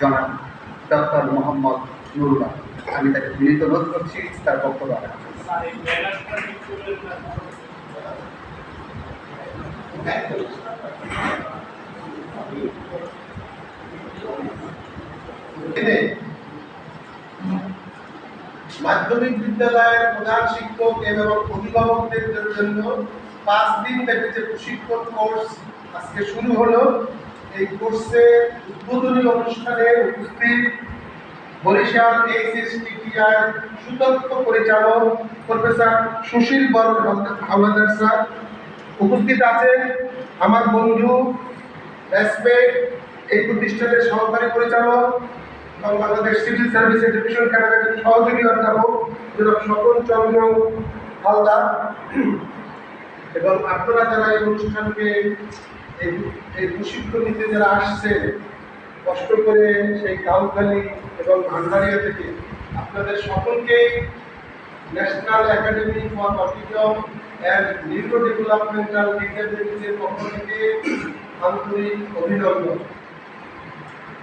জনাব ডক্টর মোহাম্মদ নুরুল্লাহ। আমি তাকে বিনীত অনুরোধ করছি, তার বক্তব্য মাধ্যমিক বিদ্যালয়ের প্রধান শিক্ষক এবং অভিভাবকদের জন্য পাঁচ দিন ব্যাপী যে প্রশিক্ষণ কোর্স আজকে শুরু হলো এই কোর্সের উদ্বোধনী অনুষ্ঠানে উপস্থিত বরিশাল এইচএসটিটিআর সুতন্ত পরিচালক প্রফেসর সুশীল বরণ হাওলাদার স্যার উপস্থিত আছেন আমার বন্ধু রেসপেক্ট এই প্রতিষ্ঠানের সহকারী পরিচালক এবং বাংলাদেশ সিভিল সার্ভিস এডুকেশন ক্যাডারের সহযোগী অধ্যাপক জনাব স্বপন চন্দ্র হালদার। এবং আপনারা যারা এই অনুষ্ঠানকে এই প্রশিক্ষণ নিতে যারা আসছেন কষ্ট করে সেই কাউখালী এবং ভান্ডারিয়া থেকে আপনাদের সকলকেই national academy for autism and neuro developmental ডিসেবিলিটির পক্ষ থেকে আন্তরিক অভিনন্দন।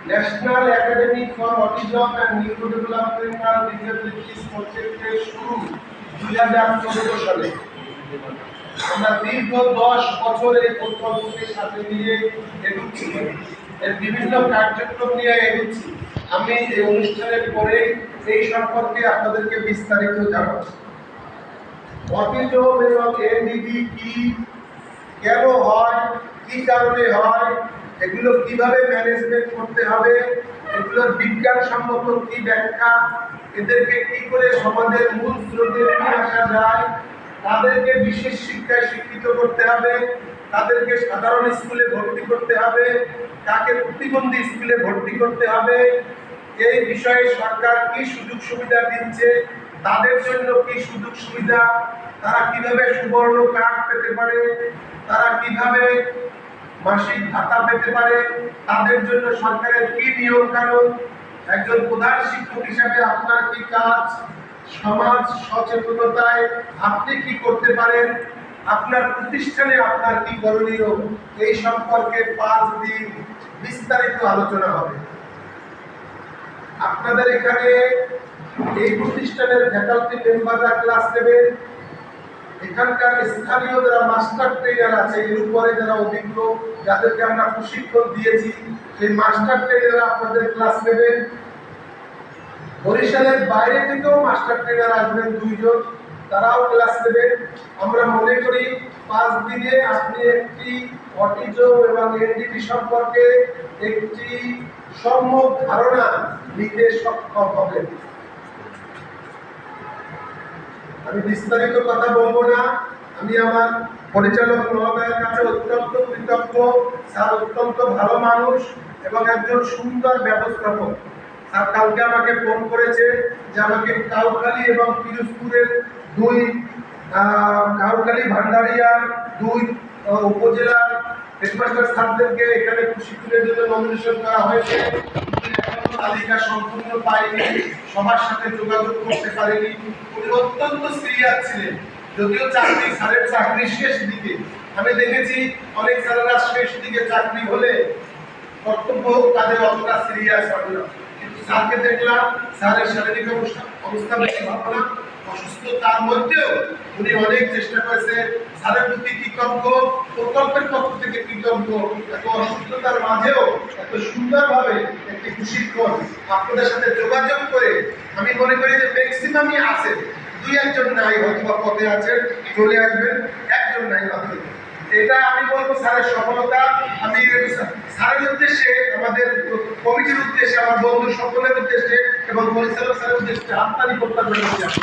National academy for autism and neuro developmental disabilities প্রজেক্টের শুরু দুই হাজার চোদ্দ সালে। আমরা দীর্ঘ দশ বছর প্রকল্পকে সাথে নিয়ে এগুচ্ছি। এর বিভিন্ন কার্যক্রম নিয়ে এগুচ্ছি। আমি এই অনুষ্ঠানের পরে এই সম্পর্কে আপনাদেরকে বিস্তারিত অটিজম এবং এনডিডি কি, কেন হয়, কি কারণে হয়, এগুলো কীভাবে ম্যানেজমেন্ট করতে হবে, এগুলোর বিজ্ঞানসম্মত কি ব্যাখ্যা, এদেরকে কি করে সমাজের মূল স্রোতে নিয়ে আসা যায় তাদেরকে বিশেষ শিক্ষায় শিক্ষিত করতে হবে, তাদেরকে সাধারণ স্কুলে ভর্তি করতে হবে, তাকে প্রতিবন্ধী স্কুলে ভর্তি করতে হবে। এই বিষয়ে সরকার কি সুযোগ সুবিধা দিচ্ছে, তাদের জন্য কি সুযোগ সুবিধা, তারা কীভাবে সুবর্ণ কার্ড পেতে পারে, তারা কীভাবে মাসিক ভাতা পেতে পারে, তাদের জন্য সরকারের কি নিয়ম কানুন একজন প্রধান শিক্ষক হিসাবে আপনার কি কাজ? সমাজ সচেতনতায় আপনি কি করতে পারেন? আপনার প্রতিষ্ঠানে আপনার কি করণীয়? এই সম্পর্কে পাঁচ দিন বিস্তারিত আলোচনা হবে। আপনাদের এখানে এই প্রতিষ্ঠানের ফ্যাকাল্টি মেম্বাররা ক্লাস নেবেন। এখানকার স্থানীয় যারা মাস্টার ট্রেনার আছে, এর উপরে যারা অভিজ্ঞ, যাদেরকে আমরা প্রশিক্ষণ দিয়েছি, সেই মাস্টার ট্রেনাররা আপনাদের ক্লাস নেবেন বরিশালের বাইরে থেকেও মাস্টার ট্রেনার আসবেন দুইজন, তারাও ক্লাস নেবেন আমরা মনে করি, পাঁচ দিনে আপনি একটি অটিজম এবং এনডিপি সম্পর্কে একটি সম্যক ধারণা নিতে সক্ষম হবেন। আমি বিস্তারিত কথা বলব না। আমি আমার পরিচালক মহোদয়ের কাছে অত্যন্ত কৃতজ্ঞ। স্যার অত্যন্ত ভালো মানুষ এবং একজন সুন্দর ব্যবস্থাপক। স্যার কালকে আমাকে ফোন করেছে যে আমাকে কাউখালী এবং পিরোজপুরের দুই কাউখালী ভান্ডারিয়ার দুই উপজেলার হেডমাস্টার স্যারদেরকে এখানে প্রশিক্ষণের জন্য নমিনেশন করা হয়েছে। তালিকা সম্পূর্ণ পাইনি, সবার সাথে যোগাযোগ করতে পারেনি। উনি অত্যন্ত সিরিয়াস ছিলেন। যদিও চাকরি, স্যারের চাকরি শেষ দিকে। আমি দেখেছি অনেক স্যারেরা শেষ দিকে চাকরি হলে কর্তব্য তাদের অতটা সিরিয়াস হবে না। স্যারকে দেখলাম স্যারের শারীরিক অবস্থা অবস্থা বেশি ভালো না। অসুস্থ তার মধ্যেও উনি অনেক চেষ্টা করেছেন স্যারের প্রতি কৃতজ্ঞ প্রকল্পের পক্ষ থেকে কৃতজ্ঞ এত অসুস্থতার মাঝেও এত সুন্দরভাবে একটি প্রশিক্ষণ আপনাদের সাথে যোগাযোগ করে আমি মনে করি যে ম্যাক্সিমামই আছে। দুই একজন নাই হয়তো বা পথে আছেন, চলে আসবেন, একজন নাই মাত্র। এটা আমি বলব স্যারের সফলতা। আমি স্যারের উদ্দেশ্যে আমাদের কমিটির উদ্দেশ্যে আমার বন্ধু সকলের উদ্দেশ্যে এবং পরিচালক স্যারের উদ্দেশ্যে হাততালি করছি